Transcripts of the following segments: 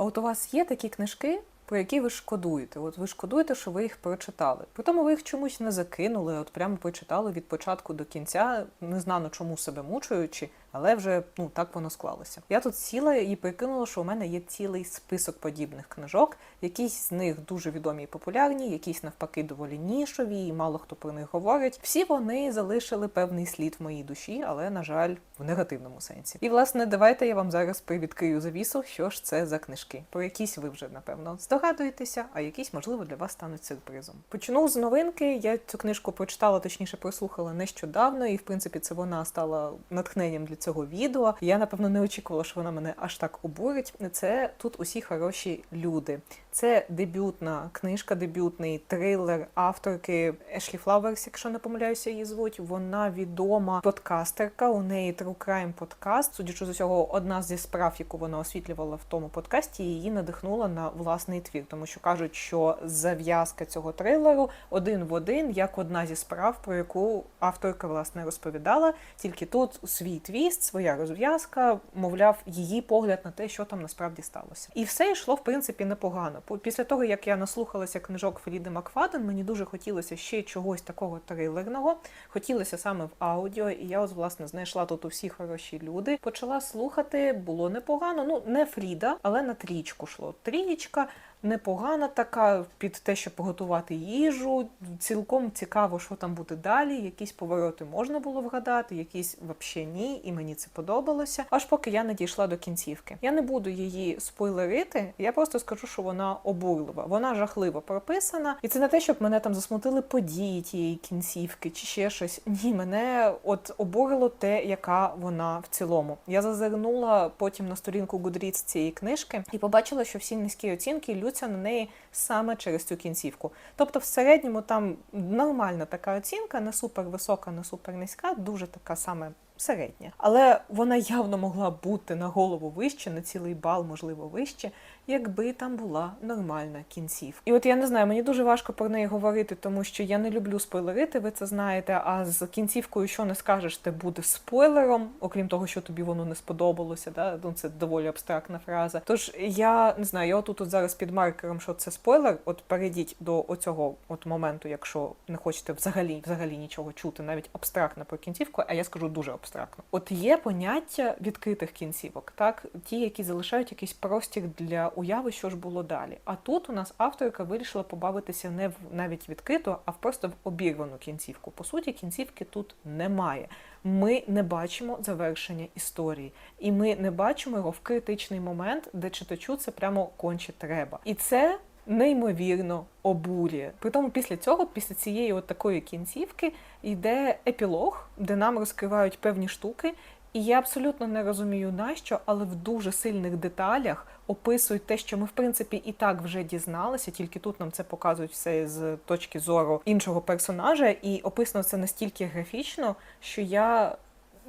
А от у вас є такі книжки, про які ви шкодуєте? От ви шкодуєте, що ви їх прочитали. При тому ви їх чомусь не закинули, от прямо прочитали від початку до кінця, не знано чому себе мучуючи, але вже ну так воно склалося. Я тут сіла і прикинула, що у мене є цілий список подібних книжок. Якісь з них дуже відомі і популярні, якісь навпаки доволі нішові, і мало хто про них говорить. Всі вони залишили певний слід в моїй душі, але на жаль, в негативному сенсі. І власне, давайте я вам зараз привідкрию завісу, що ж це за книжки. Про якісь ви вже напевно здогадуєтеся, а якісь можливо для вас стануть сюрпризом. Почну з новинки. Я цю книжку прочитала, точніше прослухала нещодавно, і в принципі це вона стала натхненням для цього відео. Я напевно не очікувала, що вона мене аж так обурить. Це тут усі хороші люди. Це дебютна книжка, дебютний трилер авторки Ешлі Флауерс, якщо не помиляюся, її звуть. Вона відома подкастерка. У неї True Crime подкаст. Судячи з усього, одна зі справ, яку вона освітлювала в тому подкасті, її надихнула на власний твір, тому що кажуть, що зав'язка цього трилеру один в один, як одна зі справ, про яку авторка власне розповідала. Тільки тут свій твіст, своя розв'язка, мовляв, її погляд на те, що там насправді сталося. І все йшло в принципі непогано. Після того, як я наслухалася книжок Фріди Макфаден, мені дуже хотілося ще чогось такого трилерного. Хотілося саме в аудіо, і я ось власне знайшла тут усі хороші люди. Почала слухати, було непогано. Ну не Фріда, але на трічку шло. Трієчка непогана така під те, щоб приготувати їжу. Цілком цікаво, що там буде далі. Якісь повороти можна було вгадати, якісь взагалі ні, і мені це подобалося. Аж поки я не дійшла до кінцівки. Я не буду її спойлерити, я просто скажу, що вона обурлива. Вона жахливо прописана, і це не те, щоб мене там засмутили події тієї кінцівки чи ще щось. Ні, мене от обурило те, яка вона в цілому. Я зазирнула потім на сторінку Goodreads цієї книжки і побачила, що всі низькі оцінки лються на неї саме через цю кінцівку. Тобто, в середньому там нормальна така оцінка, не супер висока, не супер низька, дуже така саме. Середня, але вона явно могла бути на голову вище, на цілий бал, можливо, вище, якби там була нормальна кінцівка. І от я не знаю, мені дуже важко про неї говорити, тому що я не люблю спойлерити, ви це знаєте. А з кінцівкою, що не скажеш, те буде спойлером, окрім того, що тобі воно не сподобалося. Да? Ну це доволі абстрактна фраза. Тож я не знаю, я отут от зараз під маркером, що це спойлер. От перейдіть до оцього от моменту, якщо не хочете взагалі взагалі нічого чути, навіть абстрактно про кінцівку, а я скажу дуже абстрактно. От є поняття відкритих кінцівок, так ті, які залишають якийсь простір для уяви, що ж було далі. А тут у нас авторка вирішила побавитися не в навіть відкрито, а в просто в обірвану кінцівку. По суті, кінцівки тут немає. Ми не бачимо завершення історії, і ми не бачимо його в критичний момент, де читачу це прямо конче треба. І це неймовірно обурює. Притому після цього, після цієї от такої кінцівки, йде епілог, де нам розкривають певні штуки. І я абсолютно не розумію нащо, але в дуже сильних деталях описують те, що ми в принципі і так вже дізналися, тільки тут нам це показують все з точки зору іншого персонажа, і описано це настільки графічно, що я,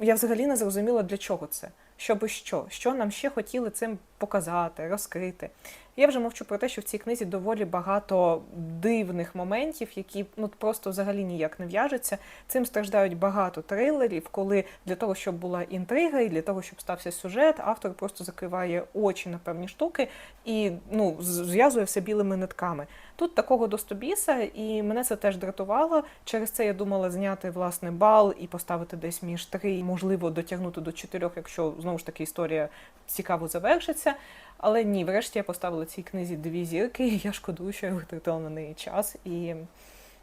я взагалі не зрозуміла, для чого це. Щоби що, що нам ще хотіли цим показати, розкрити. Я вже мовчу про те, що в цій книзі доволі багато дивних моментів, які ну просто взагалі ніяк не в'яжуться. Цим страждають багато трилерів, коли для того, щоб була інтрига, і для того, щоб стався сюжет, автор просто закриває очі на певні штуки і ну зв'язує все білими нитками. Тут такого достобіса, і мене це теж дратувало. Через це я думала зняти власне бал і поставити десь між три, можливо, дотягнути до чотирьох, якщо знову ж таки історія цікаво завершиться. Але ні, врешті я поставила цій книзі дві зірки, і я шкодую, що я витратила на неї час. І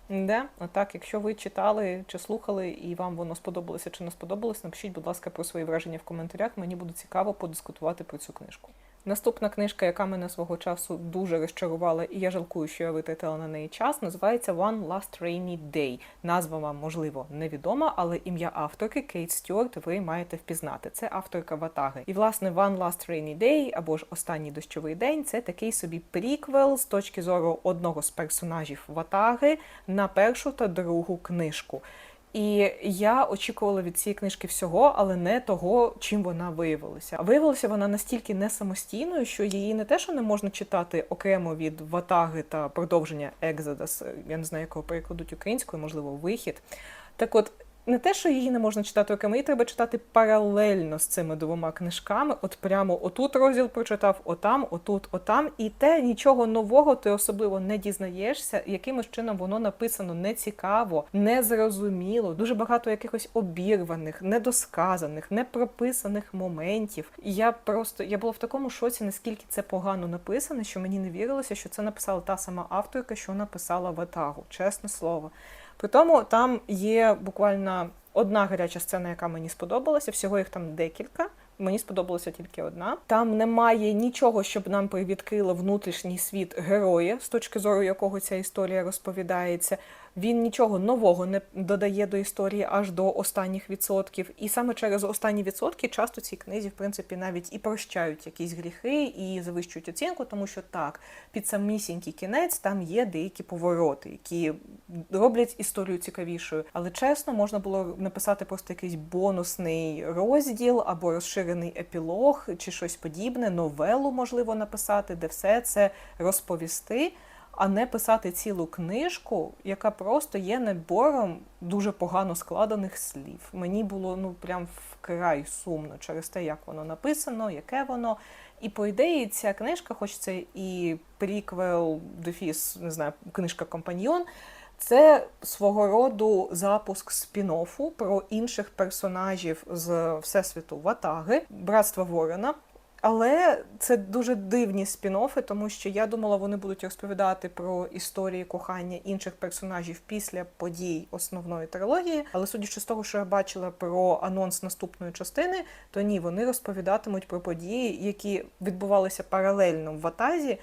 де, отак, якщо ви читали чи слухали, і вам воно сподобалося чи не сподобалось, напишіть, будь ласка, про свої враження в коментарях. Мені буде цікаво подискутувати про цю книжку. Наступна книжка, яка мене свого часу дуже розчарувала, і я жалкую, що я витратила на неї час, називається One Last Rainy Day. Назва вам, можливо, невідома, але ім'я авторки Кейт Стюарт ви маєте впізнати. Це авторка Ватаги. І, власне, One Last Rainy Day або ж Останній дощовий день це такий собі приквел з точки зору одного з персонажів Ватаги на першу та другу книжку. І я очікувала від цієї книжки всього, але не того, чим вона виявилася. Виявилася вона настільки не самостійною, що її не те, що не можна читати окремо від ватаги та продовження Екзодас, я не знаю, якого перекладуть українською, можливо, вихід. Так от не те, що її не можна читати окремо, її треба читати паралельно з цими двома книжками. От прямо отут розділ прочитав, отам, отут, отам. І те нічого нового ти особливо не дізнаєшся, якимось чином воно написано нецікаво, незрозуміло, дуже багато якихось обірваних, недосказаних, непрописаних моментів. І я просто я була в такому шоці, наскільки це погано написано, що мені не вірилося, що це написала та сама авторка, що написала Ватагу, чесне слово. При тому там є буквально одна гаряча сцена, яка мені сподобалася. Всього їх там декілька. Мені сподобалася тільки одна. Там немає нічого, щоб нам привідкрило внутрішній світ героя, з точки зору якого ця історія розповідається. Він нічого нового не додає до історії аж до останніх відсотків. І саме через останні відсотки часто ці книзі, в принципі, навіть і прощають якісь гріхи і завищують оцінку, тому що так, під самісінький кінець там є деякі повороти, які роблять історію цікавішою. Але чесно, можна було написати просто якийсь бонусний розділ або розширений епілог, чи щось подібне, новелу можливо написати, де все це розповісти а не писати цілу книжку, яка просто є набором дуже погано складених слів. Мені було ну прям вкрай сумно через те, як воно написано, яке воно. І по ідеї, ця книжка, хоч це і приквел, дефіс, не знаю, книжка Компаньйон. Це свого роду запуск спін-оффу про інших персонажів з всесвіту Ватаги, братства Ворона. Але це дуже дивні спін-оффи, тому що я думала, вони будуть розповідати про історії кохання інших персонажів після подій основної трилогії. Але судячи з того, що я бачила про анонс наступної частини, то ні, вони розповідатимуть про події, які відбувалися паралельно в Ватазі.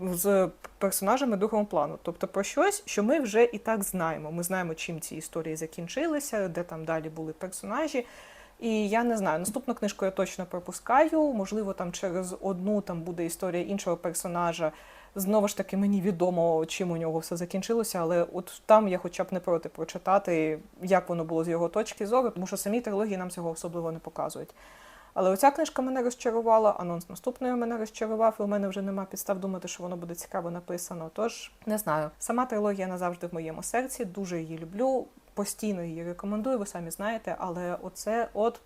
З персонажами другого плану, тобто про щось, що ми вже і так знаємо. Ми знаємо, чим ці історії закінчилися, де там далі були персонажі. І я не знаю, наступну книжку я точно пропускаю. Можливо, там через одну там буде історія іншого персонажа. Знову ж таки, мені відомо, чим у нього все закінчилося, але от там я хоча б не проти прочитати, як воно було з його точки зору, тому що самі трилогії нам цього особливо не показують. Але оця книжка мене розчарувала, анонс наступної мене розчарував, і у мене вже нема підстав думати, що воно буде цікаво написано. Тож не знаю. Сама трилогія назавжди в моєму серці, дуже її люблю постійно її рекомендую, ви самі знаєте, але оце от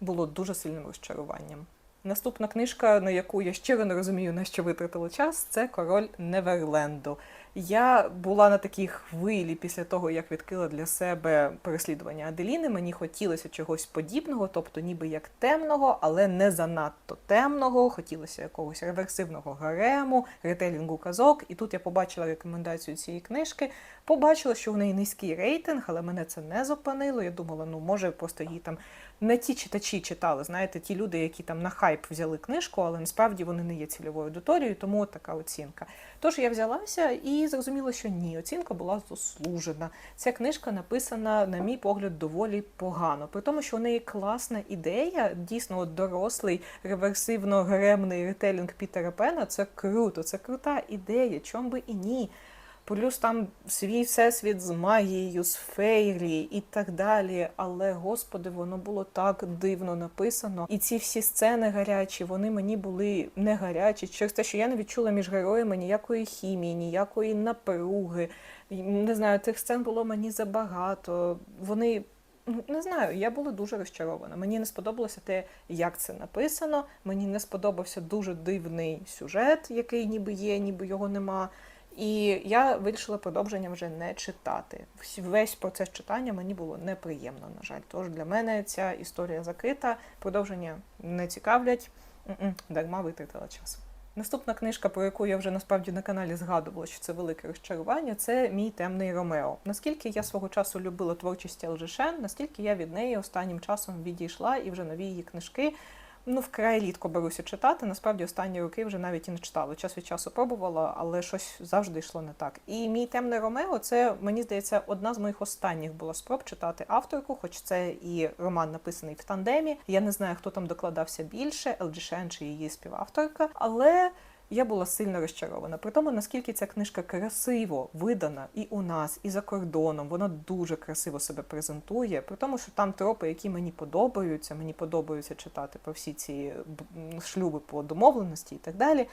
було дуже сильним розчаруванням. Наступна книжка, на яку я щиро не розумію, на що витратили час, це Король Неверленду. Я була на такій хвилі після того, як відкрила для себе переслідування Аделіни. Мені хотілося чогось подібного, тобто ніби як темного, але не занадто темного. Хотілося якогось реверсивного гарему, ретелінгу казок. І тут я побачила рекомендацію цієї книжки. Побачила, що в неї низький рейтинг, але мене це не зупинило. Я думала, ну може просто її там не ті читачі читали. Знаєте, ті люди, які там на хайп взяли книжку, але насправді вони не є цільовою аудиторією, тому така оцінка. Тож я взялася і зрозуміла, що ні, оцінка була заслужена. Ця книжка написана, на мій погляд, доволі погано. При тому, що у неї класна ідея, дійсно дорослий реверсивно-гремний ретелінг Пітера Пена. Це круто, це крута ідея, чом би і ні. Плюс там свій всесвіт з магією, з фейрі і так далі. Але, господи, воно було так дивно написано. І ці всі сцени гарячі, вони мені були не гарячі. Через те, що я не відчула між героями ніякої хімії, ніякої напруги. Не знаю, тих сцен було мені забагато. Вони. Ну, не знаю, я була дуже розчарована. Мені не сподобалося те, як це написано. Мені не сподобався дуже дивний сюжет, який ніби є, ніби його нема. І я вирішила продовження вже не читати. Весь процес читання мені було неприємно, на жаль. Тож для мене ця історія закрита, продовження не цікавлять, дарма витратила час. Наступна книжка, про яку я вже насправді на каналі згадувала, що це велике розчарування, це мій темний Ромео. Наскільки я свого часу любила творчість Елжишен, настільки я від неї останнім часом відійшла і вже нові її книжки ну вкрай рідко беруся читати. Насправді останні роки вже навіть і не читала. Час від часу пробувала, але щось завжди йшло не так. І мій темний Ромео це мені здається одна з моїх останніх було спроб читати авторку, хоч це і роман написаний в тандемі. Я не знаю, хто там докладався більше, Елджі Шен чи її співавторка, але я була сильно розчарована. При тому, наскільки ця книжка красиво видана і у нас, і за кордоном, вона дуже красиво себе презентує. При тому, що там тропи, які мені подобаються, мені подобаються читати про всі ці шлюби по домовленості і так далі.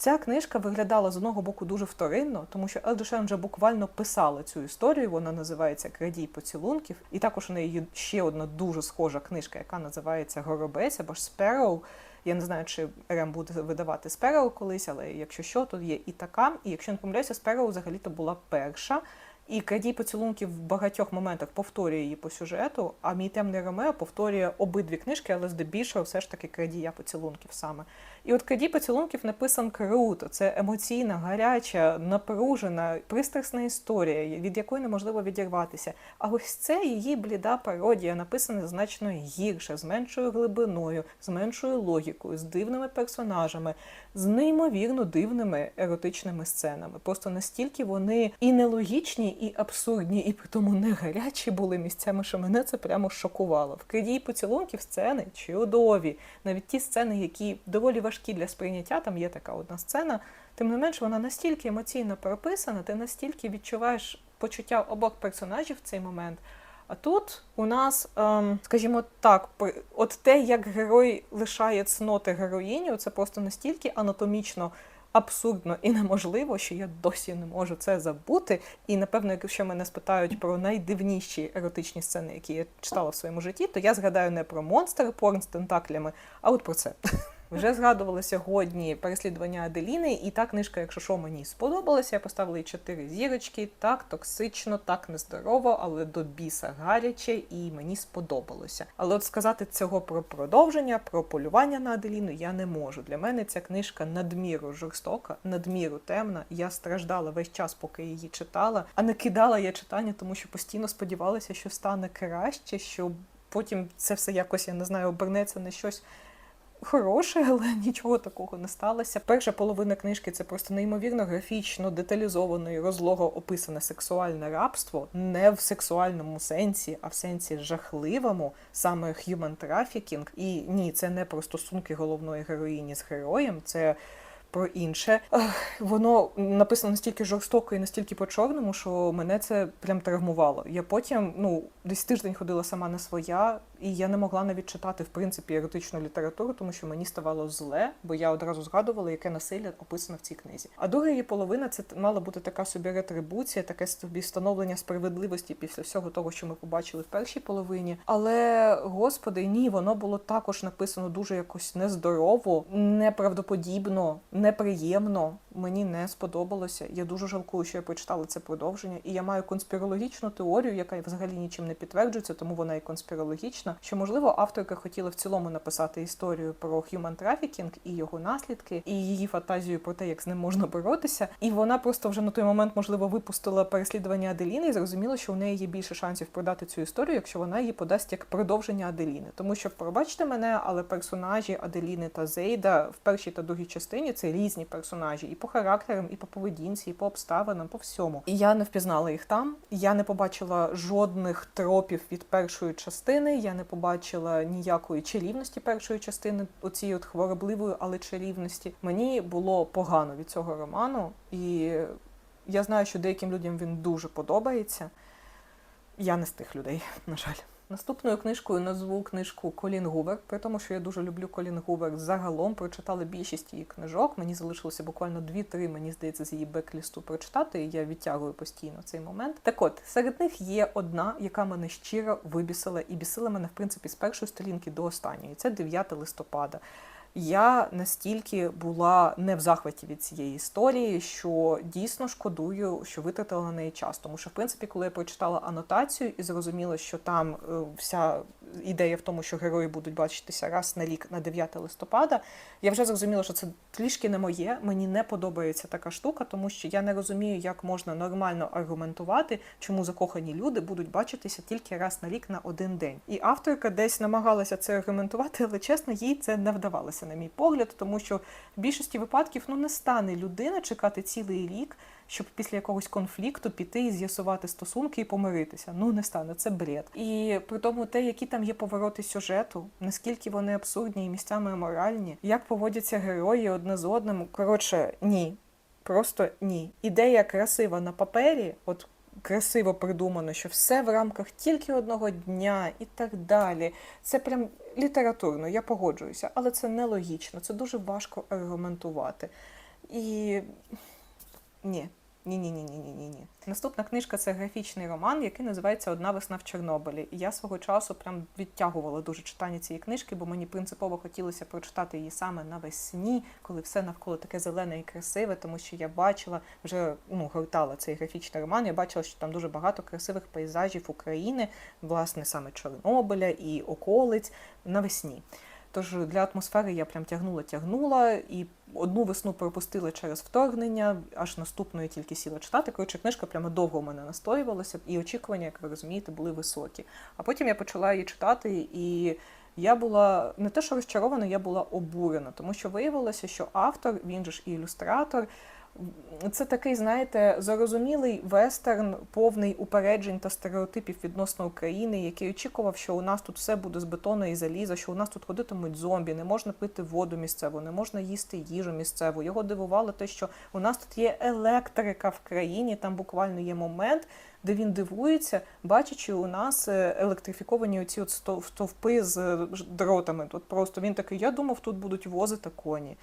Ця книжка виглядала з одного боку дуже вторинно, тому що Елджешен вже буквально писала цю історію. Вона називається Крадій поцілунків, і також у неї є ще одна дуже схожа книжка, яка називається Горобець або ж Спероу. Я не знаю, чи РМ буде видавати Спероу колись, але якщо що, то є і така. І якщо не помиляюся, Спероу взагалі-то була перша. І крадій поцілунків в багатьох моментах повторює її по сюжету, а мій темний Ромео повторює обидві книжки, але здебільшого все ж таки крадія поцілунків саме. І от крадій поцілунків написан круто. Це емоційна, гаряча, напружена, пристрасна історія, від якої неможливо відірватися. А ось це її бліда пародія, написана значно гірше, з меншою глибиною, з меншою логікою, з дивними персонажами, з неймовірно дивними еротичними сценами. Просто настільки вони і нелогічні, і абсурдні, і при тому не гарячі були місцями, що мене це прямо шокувало. В крадії поцілунків сцени чудові. Навіть ті сцени, які доволі важкі для сприйняття, там є така одна сцена. Тим не менш, вона настільки емоційно прописана, ти настільки відчуваєш почуття обох персонажів в цей момент. А тут у нас, ем, скажімо так, от те, як герой лишає цноти героїню, це просто настільки анатомічно абсурдно і неможливо, що я досі не можу це забути. І напевно, якщо мене спитають про найдивніші еротичні сцени, які я читала в своєму житті, то я згадаю не про монстр порн з тентаклями, а от про це. Вже згадували сьогодні переслідування Аделіни, і та книжка, якщо що, мені сподобалася. Я поставила їй чотири зірочки. Так токсично, так нездорово, але до біса гаряче, і мені сподобалося. Але от сказати цього про продовження, про полювання на Аделіну я не можу. Для мене ця книжка надміру жорстока, надміру темна. Я страждала весь час, поки її читала, а не кидала я читання, тому що постійно сподівалася, що стане краще, що потім це все якось я не знаю, обернеться на щось хороше, але нічого такого не сталося. Перша половина книжки це просто неймовірно графічно, деталізовано і розлого описане сексуальне рабство, не в сексуальному сенсі, а в сенсі жахливому, саме human trafficking. І ні, це не про стосунки головної героїні з героєм, це. Про інше воно написано настільки жорстоко і настільки по-чорному, що мене це прям травмувало. Я потім ну десь тиждень ходила сама не своя, і я не могла навіть читати в принципі еротичну літературу, тому що мені ставало зле, бо я одразу згадувала, яке насилля описано в цій книзі. А друга її половина це мала бути така собі ретрибуція, таке собі встановлення справедливості після всього того, що ми побачили в першій половині. Але господи, ні, воно було також написано дуже якось нездорово, неправдоподібно, неприємно. Мені не сподобалося. Я дуже жалкую, що я прочитала це продовження, і я маю конспірологічну теорію, яка взагалі нічим не підтверджується, тому вона і конспірологічна. Що можливо авторка хотіла в цілому написати історію про human trafficking і його наслідки, і її фантазію про те, як з ним можна боротися. І вона просто вже на той момент, можливо, випустила переслідування Аделіни і зрозуміла, що у неї є більше шансів продати цю історію, якщо вона її подасть як продовження Аделіни. Тому що пробачте мене, але персонажі Аделіни та Зейда в першій та другій частині це різні персонажі і по характерам, і по поведінці, і по обставинам, по всьому. І я не впізнала їх там. Я не побачила жодних тропів від першої частини. Я не побачила ніякої чарівності першої частини, оцієї от хворобливої, але чарівності. Мені було погано від цього роману, і я знаю, що деяким людям він дуже подобається. Я не з тих людей, на жаль. Наступною книжкою назву книжку Колін Гувер, при тому, що я дуже люблю Колін Гувер загалом. Прочитала більшість її книжок. Мені залишилося буквально 2-3, мені здається, з її беклісту прочитати, і я відтягую постійно цей момент. Так от, серед них є одна, яка мене щиро вибісила і бісила мене, в принципі, з першої сторінки до останньої. Це 9 листопада. Я настільки була не в захваті від цієї історії, що дійсно шкодую, що витратила на неї час. Тому що, в принципі, коли я прочитала анотацію і зрозуміла, що там е, вся ідея в тому, що герої будуть бачитися раз на рік на 9 листопада, я вже зрозуміла, що це трішки не моє. Мені не подобається така штука, тому що я не розумію, як можна нормально аргументувати, чому закохані люди будуть бачитися тільки раз на рік на один день. І авторка десь намагалася це аргументувати, але чесно, їй це не вдавалося, на мій погляд, тому що в більшості випадків ну не стане людина чекати цілий рік. Щоб після якогось конфлікту піти і з'ясувати стосунки і помиритися. Ну не стане, це бред. І при тому те, які там є повороти сюжету, наскільки вони абсурдні і місцями аморальні, як поводяться герої одне з одним. Коротше, ні. Просто ні. Ідея красива на папері, от красиво придумано, що все в рамках тільки одного дня і так далі. Це прям літературно, я погоджуюся, але це нелогічно, це дуже важко аргументувати. І ні. Ні, ні, ні, ні, ні, ні. Наступна книжка це графічний роман, який називається Одна весна в Чорнобилі. І я свого часу прям відтягувала дуже читання цієї книжки, бо мені принципово хотілося прочитати її саме навесні, коли все навколо таке зелене і красиве, тому що я бачила вже ну гортала цей графічний роман. Я бачила, що там дуже багато красивих пейзажів України, власне, саме Чорнобиля і околиць навесні. Тож для атмосфери я прям тягнула, тягнула і одну весну пропустили через вторгнення, аж наступної тільки сіла читати. Коротше, книжка прямо довго в мене настоювалася, і очікування, як ви розумієте, були високі. А потім я почала її читати, і я була не те, що розчарована, я була обурена, тому що виявилося, що автор, він же ж і ілюстратор. Це такий, знаєте, зарозумілий вестерн, повний упереджень та стереотипів відносно України, який очікував, що у нас тут все буде з бетону і заліза, що у нас тут ходитимуть зомбі, не можна пити воду місцеву, не можна їсти їжу місцеву. Його дивувало те, що у нас тут є електрика в країні. Там буквально є момент, де він дивується, бачачи у нас е, електрифіковані оці от стовпи з е, дротами. Тут просто він такий, я думав, тут будуть вози та коні.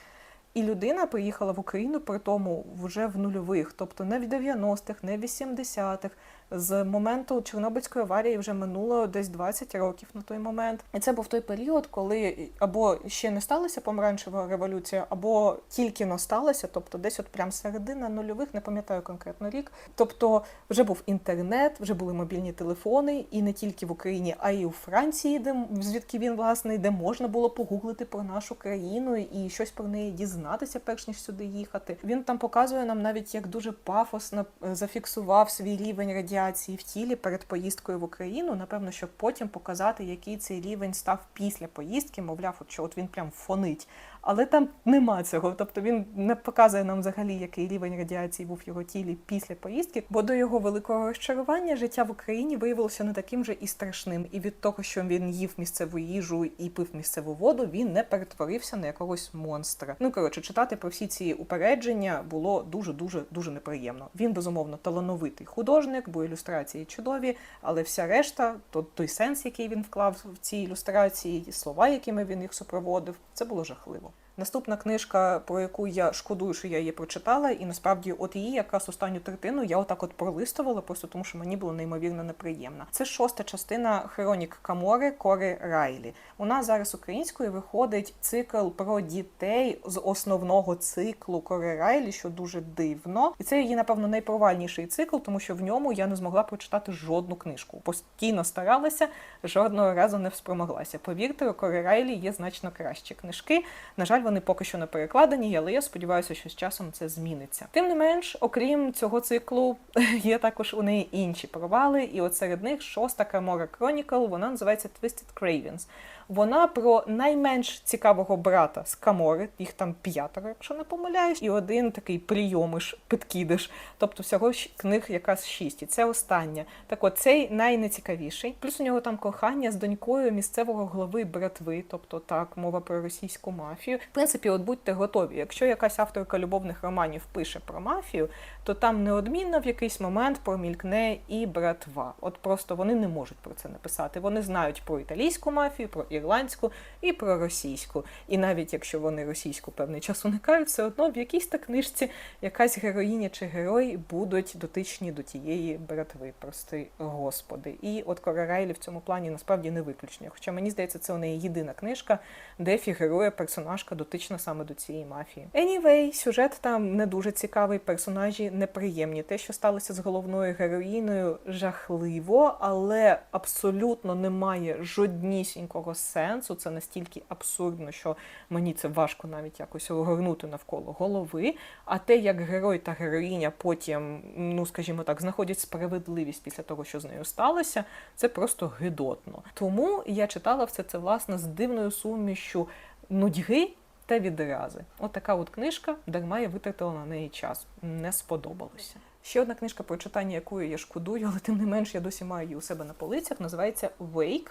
І людина приїхала в Україну при тому вже в нульових, тобто не в 90-х, не в 80-х. З моменту Чорнобильської аварії вже минуло десь 20 років на той момент. І це був той період, коли або ще не сталася помаранчева революція, або тільки но сталася, тобто десь от прям середина нульових, не пам'ятаю конкретно рік. Тобто вже був інтернет, вже були мобільні телефони, і не тільки в Україні, а й у Франції, де звідки він власне, де можна було погуглити про нашу країну і щось про неї дізнатися, перш ніж сюди їхати. Він там показує нам навіть як дуже пафосно е, зафіксував свій рівень радіації в тілі перед поїздкою в Україну. Напевно, щоб потім показати, який цей рівень став після поїздки. Мовляв, от що от він прям фонить. Але там нема цього. Тобто він не показує нам взагалі, який рівень радіації був в його тілі після поїздки. Бо до його великого розчарування життя в Україні виявилося не таким же і страшним. І від того, що він їв місцеву їжу і пив місцеву воду, він не перетворився на якогось монстра. Ну коротше, читати про всі ці упередження було дуже дуже дуже неприємно. Він безумовно талановитий художник, бо ілюстрації чудові, але вся решта, то той сенс, який він вклав в ці ілюстрації, слова, якими він їх супроводив, це було жахливо. Наступна книжка, про яку я шкодую, що я її прочитала, і насправді, от її якраз останню третину я отак от пролистувала, просто тому що мені було неймовірно неприємно. Це шоста частина Хронік Камори Кори Райлі. У нас зараз українською виходить цикл про дітей з основного циклу Кори Райлі, що дуже дивно. І це її, напевно, найпровальніший цикл, тому що в ньому я не змогла прочитати жодну книжку. Постійно старалася, жодного разу не спромоглася. Повірте, у Кори Райлі є значно кращі книжки. На жаль, вони поки що не перекладені, але я сподіваюся, що з часом це зміниться. Тим не менш, окрім цього циклу, є також у неї інші провали, і от серед них шоста Камора Chronicle, вона називається Twisted Cravens. Вона про найменш цікавого брата з Камори, їх там п'ятеро, якщо не помиляюсь, і один такий прийомиш, підкидиш. Тобто всього книг якраз шість. І це остання. Так от цей найнецікавіший. Плюс у нього там кохання з донькою місцевого глави братви, тобто так, мова про російську мафію. В принципі, от будьте готові. Якщо якась авторка любовних романів пише про мафію, то там неодмінно в якийсь момент промількне і братва. От просто вони не можуть про це написати. Вони знають про італійську мафію, про ірландську і про російську. І навіть якщо вони російську певний час уникають, все одно в якійсь та книжці якась героїня чи герой будуть дотичні до тієї братви. Прости господи. І от Корарайлі в цьому плані насправді не виключення. Хоча мені здається, це у неї єдина книжка, де фігурує персонажка дотична саме до цієї мафії. Anyway, сюжет там не дуже цікавий, персонажі неприємні. Те, що сталося з головною героїною, жахливо, але абсолютно немає жоднісінького сенсу. Це настільки абсурдно, що мені це важко навіть якось огорнути навколо голови. А те, як герой та героїня потім, ну скажімо так, знаходять справедливість після того, що з нею сталося, це просто гидотно. Тому я читала все це власне з дивною сумішю нудьги та відрази. От така от книжка, дарма я витратила на неї час. Не сподобалося. Ще одна книжка про читання, якої я шкодую, але тим не менш я досі маю її у себе на полицях. Називається Wake.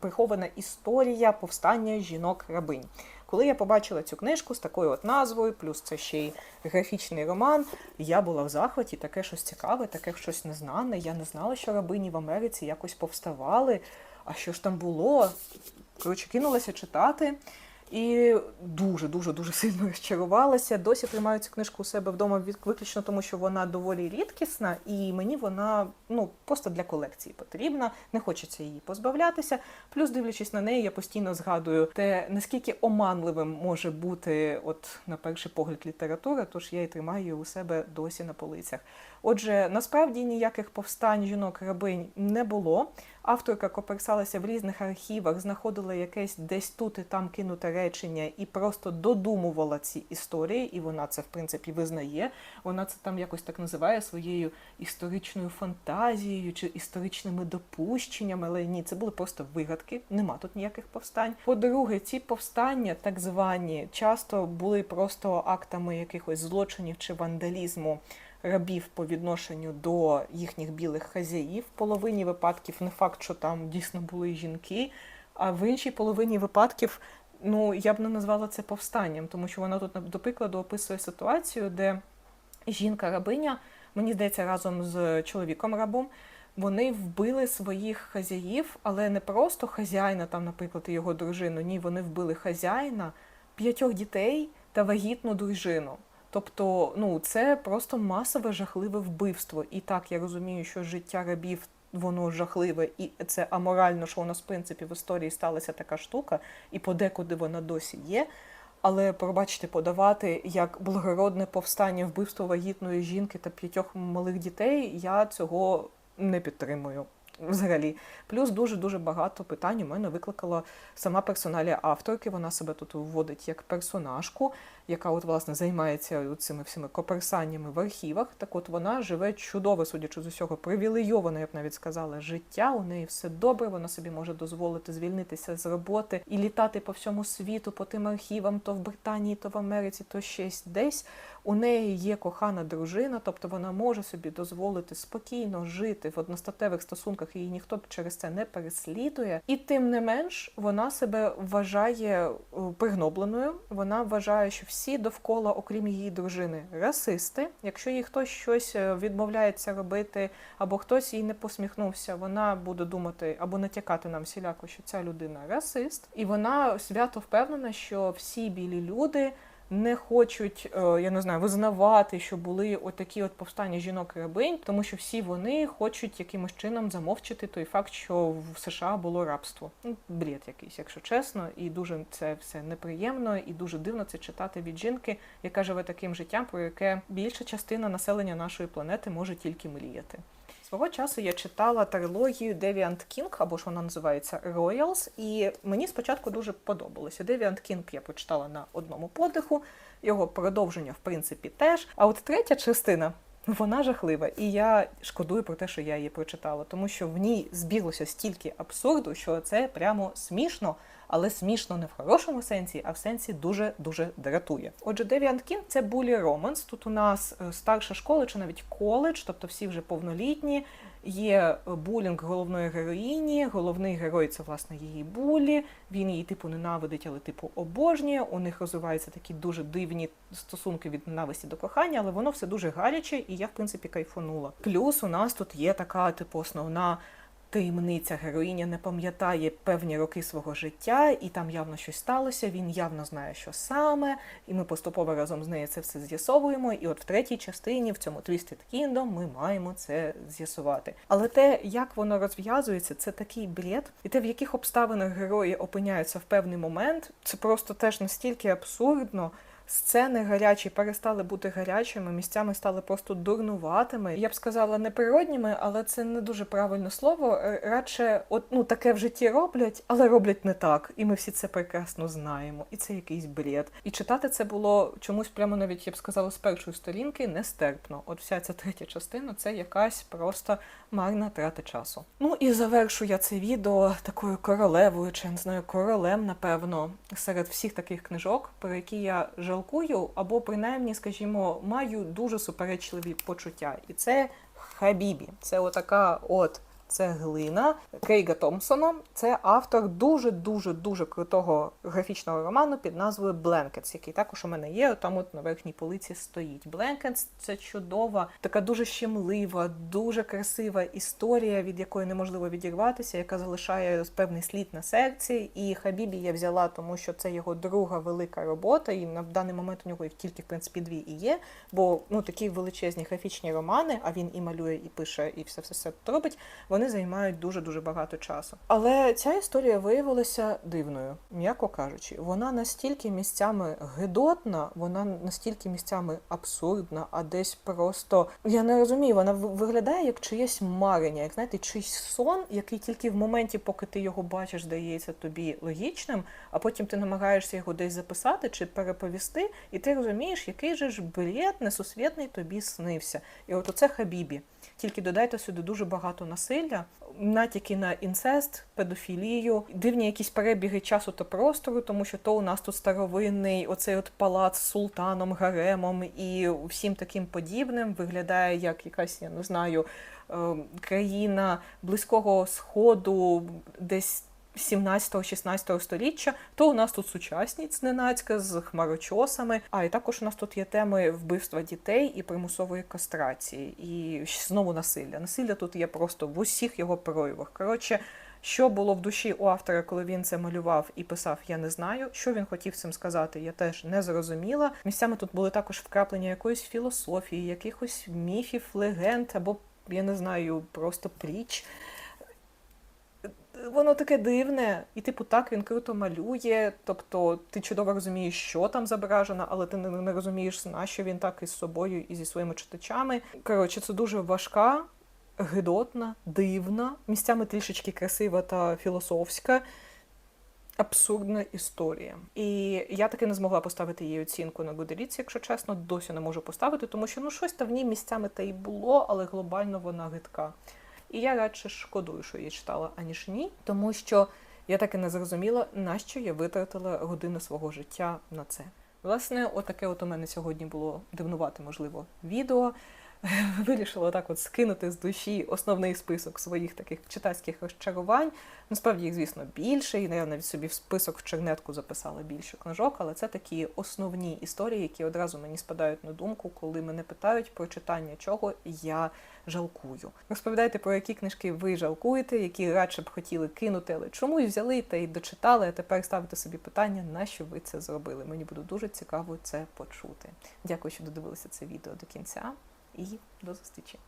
Прихована історія повстання жінок-рабинь. Коли я побачила цю книжку з такою от назвою, плюс це ще й графічний роман, я була в захваті, таке щось цікаве, таке щось незнане. Я не знала, що рабині в Америці якось повставали. А що ж там було? Коротше, кинулася читати. І дуже дуже дуже сильно розчарувалася. Досі тримаю цю книжку у себе вдома виключно тому, що вона доволі рідкісна, і мені вона ну просто для колекції потрібна. Не хочеться її позбавлятися. Плюс, дивлячись на неї, я постійно згадую те, наскільки оманливим може бути, от на перший погляд, література. Тож я і тримаю у себе досі на полицях. Отже, насправді ніяких повстань жінок рабинь не було. Авторка коперсалася в різних архівах, знаходила якесь десь тут і там кинуте речення і просто додумувала ці історії, і вона це в принципі визнає. Вона це там якось так називає своєю історичною фантазією чи історичними допущеннями. Але ні, це були просто вигадки. Нема тут ніяких повстань. По-друге, ці повстання, так звані, часто були просто актами якихось злочинів чи вандалізму рабів по відношенню до їхніх білих хазяїв. В половині випадків не факт, що там дійсно були жінки, а в іншій половині випадків. Ну, я б не назвала це повстанням, тому що вона тут, до прикладу, описує ситуацію, де жінка-рабиня, мені здається, разом з чоловіком-рабом, вони вбили своїх хазяїв, але не просто хазяїна, там, наприклад, і його дружину. Ні, вони вбили хазяїна, п'ятьох дітей та вагітну дружину. Тобто, ну це просто масове жахливе вбивство. І так я розумію, що життя рабів воно жахливе, і це аморально, що у нас в принципі в історії сталася така штука, і подекуди вона досі є. Але пробачте, подавати як благородне повстання вбивство вагітної жінки та п'ятьох малих дітей, я цього не підтримую. Взагалі, плюс дуже дуже багато питань у мене викликала сама персоналія авторки. Вона себе тут вводить як персонажку, яка от власне займається цими всіми коперсаннями в архівах. Так от вона живе чудове, судячи з усього, привілейоване, я б навіть сказала, життя. У неї все добре. Вона собі може дозволити звільнитися з роботи і літати по всьому світу, по тим архівам, то в Британії, то в Америці, то щось десь. У неї є кохана дружина, тобто вона може собі дозволити спокійно жити в одностатевих стосунках, її ніхто через це не переслідує. І тим не менш вона себе вважає е, пригнобленою. Вона вважає, що довкола, окрім її дружини, расисти. Якщо їй хтось щось е, відмовляється робити, або хтось їй не посміхнувся, вона буде думати або натякати нам всіляко, що ця людина расист, і вона свято впевнена, що всі білі люди не хочуть, е, я не знаю, визнавати, що були отакі от повстання жінок і рабинь, тому що всі вони хочуть якимось чином замовчити той факт, що в США було рабство. Ну, бред якийсь, якщо чесно, і дуже це все неприємно, і дуже дивно це читати від жінки, яка живе таким життям, про яке більша частина населення нашої планети може тільки мріяти. Свого часу я читала трилогію Deviant King, або ж вона називається Royals, і мені спочатку дуже подобалося. Deviant King я прочитала на одному подиху, його продовження, в принципі, теж. А от третя частина. Вона жахлива, і я шкодую про те, що я її прочитала, тому що в ній збіглося стільки абсурду, що це прямо смішно, але смішно не в хорошому сенсі, а в сенсі дуже дуже дратує. Отже, Девіант Кін це булі романс. Тут у нас е, старша школа чи навіть коледж, тобто всі вже повнолітні. Є е, булінг головної героїні. Головний герой це власне її булі. Він її типу ненавидить, але типу обожнює. У них розвиваються такі дуже дивні стосунки від ненависті до кохання, але воно все дуже гаряче, і я в принципі кайфанула. Плюс у нас тут є така, типу, основна. Таємниця героїня не пам'ятає певні роки свого життя, і там явно щось сталося. Він явно знає, що саме, і ми поступово разом з нею це все з'ясовуємо. І от в третій частині, в цьому Twisted Kingdom, ми маємо це з'ясувати. Але те, як воно розв'язується, це такий бред, і те, в яких обставинах герої опиняються в певний момент, це просто теж настільки абсурдно. Сцени гарячі перестали бути гарячими, місцями стали просто дурнуватими. Я б сказала неприродніми, але це не дуже правильне слово. Е, Радше, от ну таке в житті роблять, але роблять не так. І ми всі це прекрасно знаємо. І це якийсь бред. І читати це було чомусь прямо навіть я б сказала з першої сторінки нестерпно. От вся ця третя частина це якась просто марна трата часу. Ну і завершу я це відео такою королевою, чи не знаю, королем, напевно, серед всіх таких книжок, про які я жалкую, або принаймні, скажімо, маю дуже суперечливі почуття. І це Хабібі. Це отака от Це глина Крейга Томпсона. Це автор дуже дуже крутого графічного роману під назвою Blankets, який також у мене є. Там от на верхній полиці стоїть. Blankets – це чудова, така дуже щемлива, дуже красива історія, від якої неможливо відірватися, яка залишає певний слід на серці. І Хабібі я взяла, тому що це його друга велика робота, і на даний момент у нього їх тільки в принципі дві і є. Бо ну такі величезні графічні романи, а він і малює, і пише, і все все все робить. Вони займають дуже дуже багато часу. Але ця історія виявилася дивною, м'яко кажучи. Вона настільки місцями гидотна, вона настільки місцями абсурдна, а десь просто я не розумію. Вона виглядає як чиєсь марення, як знаєте, чийсь сон, який тільки в моменті, поки ти його бачиш, здається тобі логічним, а потім ти намагаєшся його десь записати чи переповісти, і ти розумієш, який же ж бред несусвітний тобі снився. І от оце Хабібі. Тільки додайте сюди дуже багато насилля, натяки на інцест, педофілію, дивні якісь перебіги часу та простору, тому що то у нас тут старовинний оцей от палац з султаном, гаремом і всім таким подібним. Виглядає як якась, я не знаю, е, країна близького сходу, десь 17-16 століття, то у нас тут сучасність зненацька з хмарочосами. А і також у нас тут є теми вбивства дітей і примусової кастрації, і знову насилля. Насилля тут є просто в усіх його проявах. Коротше. Що було в душі у автора, коли він це малював і писав, я не знаю. Що він хотів цим сказати, я теж не зрозуміла. Місцями тут були також вкраплення якоїсь філософії, якихось міфів, легенд або я не знаю, просто пріч воно таке дивне, і типу так він круто малює. Тобто ти чудово розумієш, що там зображено, але ти не, розумієш, на що він так із собою і зі своїми читачами. Коротше, це дуже важка, гидотна, дивна, місцями трішечки красива та філософська. Абсурдна історія. І я таки не змогла поставити їй оцінку на Goodreads, якщо чесно, досі не можу поставити, тому що ну щось та в ній місцями та й було, але глобально вона гидка. І я радше шкодую, що її читала, аніж ні, тому що я так і не зрозуміла, на що я витратила годину свого життя на це. Власне, отаке от у мене сьогодні було дивнувати, можливо, відео. Вирішила так от скинути з душі основний список своїх таких читацьких розчарувань. Насправді їх, звісно, більше, і я навіть собі в список в чернетку записала більше книжок, але це такі основні історії, які одразу мені спадають на думку, коли мене питають про читання чого я жалкую. Розповідайте, про які книжки ви жалкуєте, які радше б хотіли кинути, але чомусь взяли та й дочитали, а тепер ставите собі питання, на що ви це зробили. Мені буде дуже цікаво це почути. Дякую, що додивилися це відео до кінця, і до зустрічі!